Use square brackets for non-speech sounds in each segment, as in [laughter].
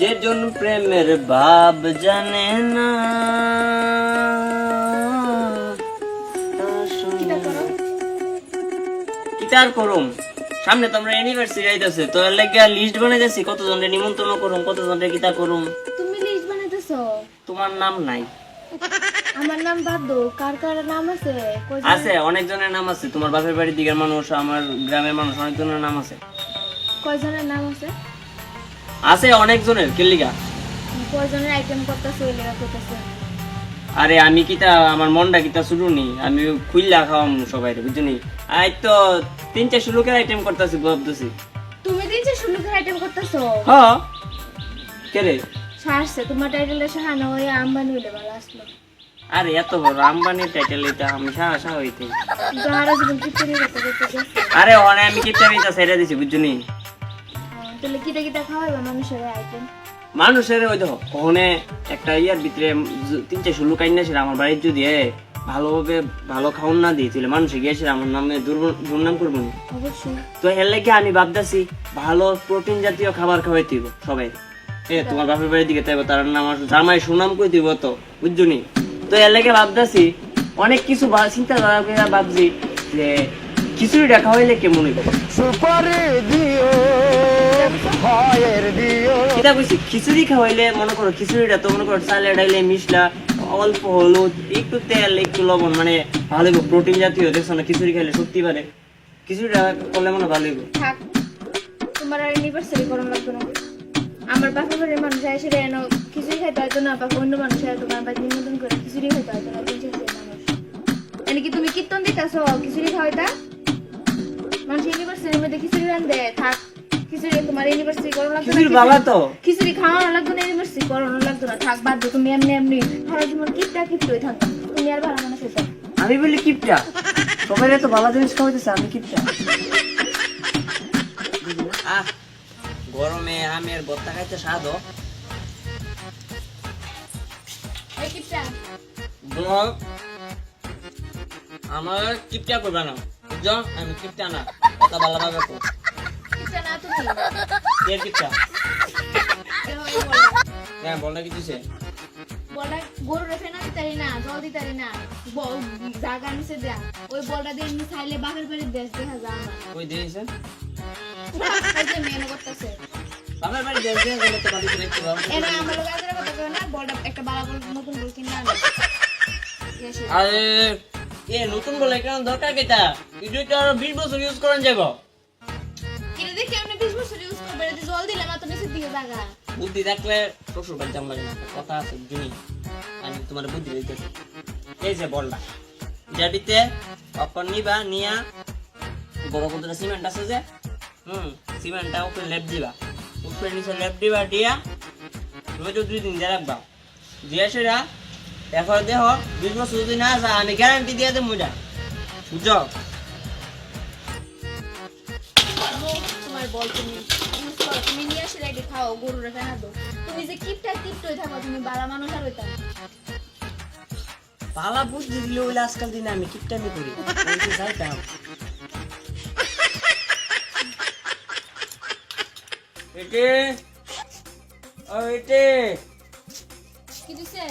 যে জন প্রেমের ভাব জানে না। তার কিতার করুম সামনে তো আমরা ইউনিভার্সিটি আইতাছে তো এর লাগে লিস্ট বানাইতেছি কতজনের নিমন্ত্রণ করুম কতজনের কিতা করুম তুমি লিস্ট বানাইতেছো? তোমার নাম নাই। আমার নাম বাদ্য কার কার নাম আছে? আছে অনেকজনের নাম আছে। তোমার বাপের বাড়ির দিকের মানুষ আমার গ্রামের মানুষ অনেকজনের নাম আছে। কয়জনের নাম আছে? আছে অনেকজনের কেলিগা কয়জনের আইটেম করতেছে ওই লেখা করতেছে। আরে আমি কিতা আমার মনটা কিতা শুরু নি? আমি খুইল্লা খাওয়াম সবাই বুঝলি আই তো তিন চারশো লোকের আইটেম করতেছি ভাবতেছি। তুমি তিন দিনছে শুল্কের আইটেম করতেছো? হ কে রে? সারছে তোমার টাইটেলে সাহানো হয়ে আম্বানি হইলে ভালো আসলো। আরে এত বড় আম্বানির টাইটেল এটা আমি সাহা সাহা হইতে। আরে ওখানে আমি কিপটা মিটা ছেড়ে দিছি বুঝলি তাহলে কিটা কিটা খাওয়াইবা মানুষের আইটেম মানুষের ওই দেখো ওখানে একটা ইয়ার ভিতরে তিন চারশো লোক আইন ছিল আমার বাড়ির যদি ভালোভাবে ভালো খাওয়ান না দিই তাহলে মানুষে গিয়েছিল আমার নামে দুর্নাম করব না। তো এর লাগে আমি ভাবতেছি ভালো প্রোটিন জাতীয় খাবার খাওয়াই দিব সবাই। এ তোমার বাপের বাড়ির দিকে তাইব তার নাম জামাই সুনাম কই দিব তো বুঝছ নি? তো এর লাগে ভাবতেছি অনেক কিছু চিন্তা ধারা করে ভাবছি যে খিচুড়িটা খাওয়াইলে কেমন হইব? কিতা কইছি খিচুড়ি খাওয়াইলে মনে করো, খিচুড়িটা তো মনে করো চালে ডাইলে মিশলা, অল্প হলুদ, একটু তেল, একটু লবণ মানে ভালো প্রোটিন জাতীয়, দেখছ না, খিচুড়ি খাইলে শক্তি বাড়ে খিচুড়িটা করলে মনে ভালো থাক, তোমার অ্যানিভার্সারি করানো লাগবে না। আমার বাপের বাড়ির মানুষ এসে এনো খিচুড়ি খাইতে হয়তো না বাপা অন্য মানুষ হয় তোমার বাড়ি নিমন্ত্রণ করে খিচুড়ি খাইতে হয়তো না তিন মানুষ। এনে কি তুমি কীর্তন দিতেছো, খিচুড়ি খাওয়াইতা? মানুষ ইউনিভার্সিটির মধ্যে খিচুড়ি রান্ধে থাক। খিচুড়ি তোমার ইউনিভার্সিটি করানো লাগবে না খিচুড়ি বাবা তো। খিচুড়ি খাওয়ানো লাগবে না ইউনিভার্সিটি করানো লাগবে না। থাক বাদ দাও, তুমি এমনি এমনি সারা জীবন কিপটা কিপটই থাকো। তুমি আর ভালো মানুষ হইতো আমি বলি কিপটা। সবাই তো ভালো জিনিস খাওয়াইতেছে আমি কিপটা। আহ গরমে আমের ভর্তা খাইতে স্বাদ কিপটা। আমার কিপটা করবে না। বুঝছ? আমি কিপটা না কথা ভালোভাবে কো বলো। হ্যাঁ বলটা কি দিছে বলটা গরু রেখে না দিতারি না জল দিতারি না। জাগা নিচে দেয়া ওই বলটা দিয়ে এমনি খাইলে বাপের বাড়ির দেশ দেখা যায় আমার দিয়েছে এই করতেছে। বাবার বাড়ি দেশ দিয়ে গেলে তো বাড়িতে দেখতে পাবো। এরা আমার লোক আদরে কথা কয় না বলটা একটা বালা বল নতুন বল কিনে আরে এ নতুন বলে কেন দরকার কেটা ভিডিও তো আরও বিশ বছর ইউজ করেন যাব। দেখি এমনি বিশ বছর ইউজ করবে, এটা জল দিলে মাত্র নিচের দিকে জাগা। বুদ্ধি থাকলে শ্বশুর বাড়ি জাম লাগে না কথা আছে জুনি আমি তোমার বুদ্ধি দিতেছি। এই যে বলটা যেটিতে অপর নিবা, নিয়া, বড় কতটা সিমেন্ট আছে যে? হুম সিমেন্টটা উপরে লেপ দিবা। উপরে নিচে লেপ দিবা, দিয়া তো দুই দিন দিয়ে রাখবা। দিয়ে সেটা দেখো দেহ বিশ বছর যদি না আসা আমি গ্যারান্টি দিয়ে দেবো যা বুঝছ? বল তুমি। ইউজ করো তুমি নিয়ে আসলে আগে খাও গরু রেখে না দো তুমি যে কিপটা কিপটই থাকো তুমি বালা মানুষ আর হইতা পালা বুঝতে দিলে ওইলে আজকাল দিনে আমি কিপটামি করি। যাইতাম? এটে ও এটে। কি দিছে?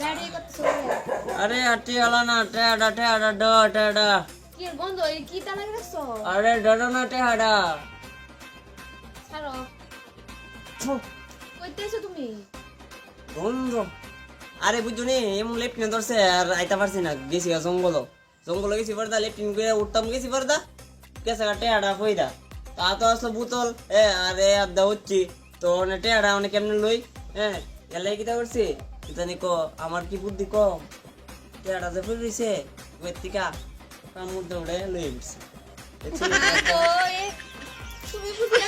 গাড়ি করতেছে আরে আটি আলা না টেডা টেডা ড টেডা কি এই কি তা লাগে রাখছো? আরে ডডা না টেডা ছাড়ো। কইতেছো তুমি? বন্ধু। আরে বুঝছ নি এমন লেফট নে ধরছে আর আইতা পারছি না। গেছি জঙ্গল জঙ্গল গেছি পর্দা লেফট করে উঠতাম গেছি পর্দা। কেসে টেডা কইদা তা তো আসলো বুতল এ আরে আদা হচ্ছি তো অনেক টেডা অনেক কেমনে লই? হ্যাঁ এলাই কিতা করছি? জানি কো আমার কি বুদ্ধি কম? টেডা যে ফুল রইছে কামুর দৌড়ে লই [laughs] তুমি বুঝি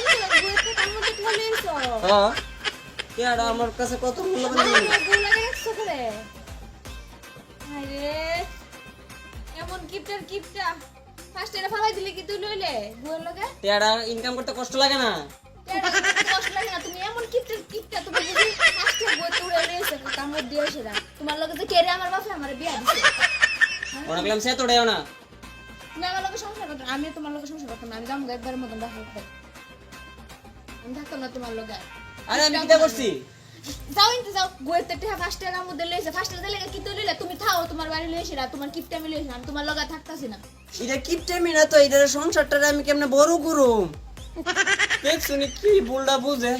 হ্যাঁ। আমার কাছে কত মূল্যবান জিনিস। গু লাগে রাখছো করে? আরে এমন কিপটার কিপটা ফার্স্ট এটা ফালাই দিলে কি তুই লইলে গুয়ের লগে? টেডা ইনকাম করতে কষ্ট লাগে না? কষ্ট লাগে না তুমি এমন কিপটার কিপটা তুমি বুঝি ফার্স্ট বই তুলে লইছে কামড় দিয়ে সেটা তোমার লগে যে কেরে আমার বাপে আমার বিয়া দিছে। করলাম সে তোড়েও না। তুমি আমার লগে সংসার করতে আমি তোমার লগে সংসার করতাম। আমি যাব একবারের মতন দেখা থাকতাম না তোমার লগে। আরে আমি কিটা করছি? যাও ইনতে যাও। গোয়েতে টেহা ফার্স্ট টাকার মধ্যে লইছে ফার্স্ট টাকা লেগে কি তো লইলে তুমি থাও তোমার বাড়ি লইছি না তোমার কিপটা লইছি না আমি তোমার লগা থাকতাছি না। এটা কিপটেমি না তো এটা সংসারটা আমি কেমনে বড় করুম? দেখছ নি কি ভুলটা বুঝে?